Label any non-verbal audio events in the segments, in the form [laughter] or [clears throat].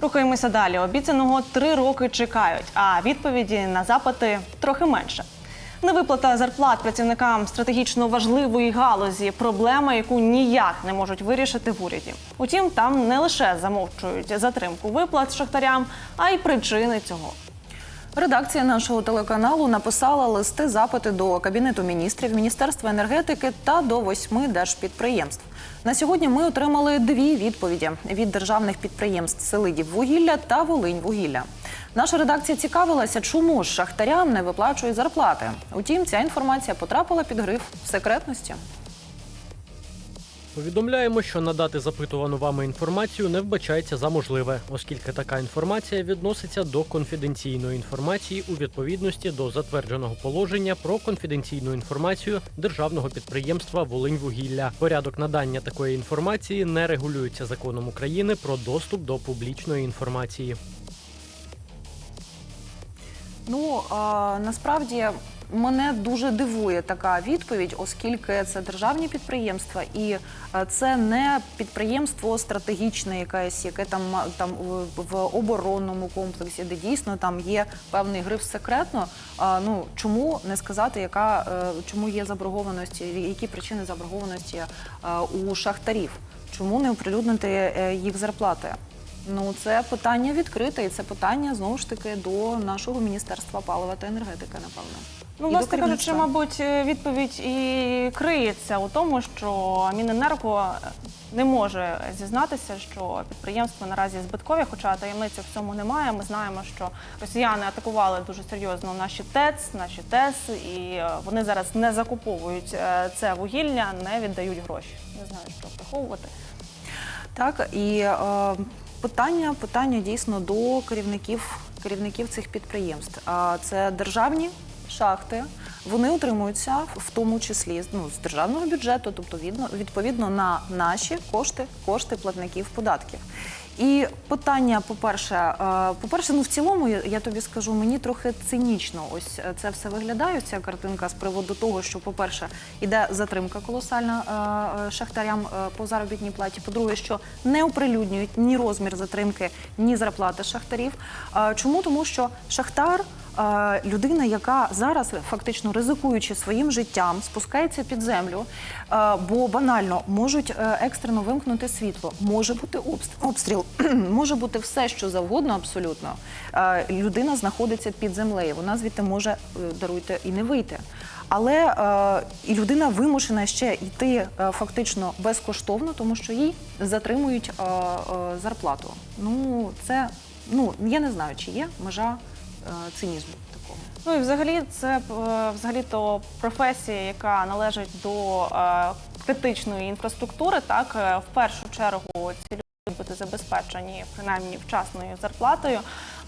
Рухаємося далі. Обіцяного три роки чекають, а відповіді на запити трохи менше. Невиплата зарплат працівникам стратегічно важливої галузі проблема, яку ніяк не можуть вирішити в уряді. Утім, там не лише замовчують затримку виплат шахтарям, а й причини цього. Редакція нашого телеканалу написала листи запити до Кабінету міністрів, Міністерства енергетики та до восьми держпідприємств. На сьогодні ми отримали дві відповіді від державних підприємств Селидіввугілля та Волиньвугілля. Наша редакція цікавилася, чому ж шахтарям не виплачують зарплати. Утім, ця інформація потрапила під гриф секретності. Повідомляємо, що надати запитувану вами інформацію не вбачається за можливе, оскільки така інформація відноситься до конфіденційної інформації у відповідності до затвердженого положення про конфіденційну інформацію державного підприємства Волиньвугілля. Порядок надання такої інформації не регулюється законом України про доступ до публічної інформації. Ну а, насправді мене дуже дивує така відповідь, оскільки це державні підприємства, і е, це не підприємство стратегічне, якесь, яке там там в- оборонному комплексі, де дійсно там є певний гриф секретно. Ну чому не сказати, яка е, чому є заборгованості, які причини заборгованості е, у шахтарів? Чому не оприлюднити їх зарплати? Ну, це питання відкрите, і це питання знову ж таки до нашого міністерства палива та енергетики, напевно. Ну, власне кажучи, мабуть, відповідь і криється у тому, що Міненерго не може зізнатися, що підприємства наразі збиткові, хоча таємниці в цьому немає. Ми знаємо, що росіяни атакували дуже серйозно наші ТЕЦ, наші ТЕС, і е, вони зараз не закуповують е, це вугілля, не віддають гроші. Не знаю, що приховувати. Так і е, питання, питання дійсно до керівників керівників цих підприємств. А це державні шахти. Вони утримуються в тому числі ну, з державного бюджету, тобто відно- відповідно на наші кошти, кошти платників податків. І питання, по-перше, е, по-перше, ну в цілому я тобі скажу, мені трохи цинічно ось е, це все виглядає. Ця картинка з приводу того, що, по-перше, іде затримка колосальна е, шахтарям по заробітній платі. По-друге, що не оприлюднюють ні розмір затримки, ні зарплати шахтарів. Чому? Тому що шахтар. Людина, яка зараз фактично ризикуючи своїм життям, спускається під землю, бо банально можуть е, екстрено вимкнути світло, може бути обст- обстріл, [clears throat] може бути все, що завгодно, абсолютно. Людина знаходиться під землею. Вона звідти може е, даруйте і не вийти. Але е, і людина вимушена ще йти фактично безкоштовно, тому що їй затримують зарплату. Ну це ну я не знаю, чи є межа цинізму такого. Ну і взагалі це е, взагалі то професія, яка належить до е, критичної інфраструктури. Так Е, в першу чергу ці люди бути забезпечені принаймні вчасною зарплатою.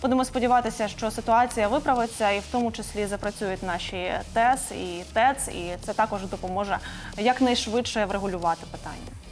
Будемо сподіватися, що ситуація виправиться, і в тому числі запрацюють наші ТЕС і ТЕЦ, і це також допоможе якнайшвидше врегулювати питання.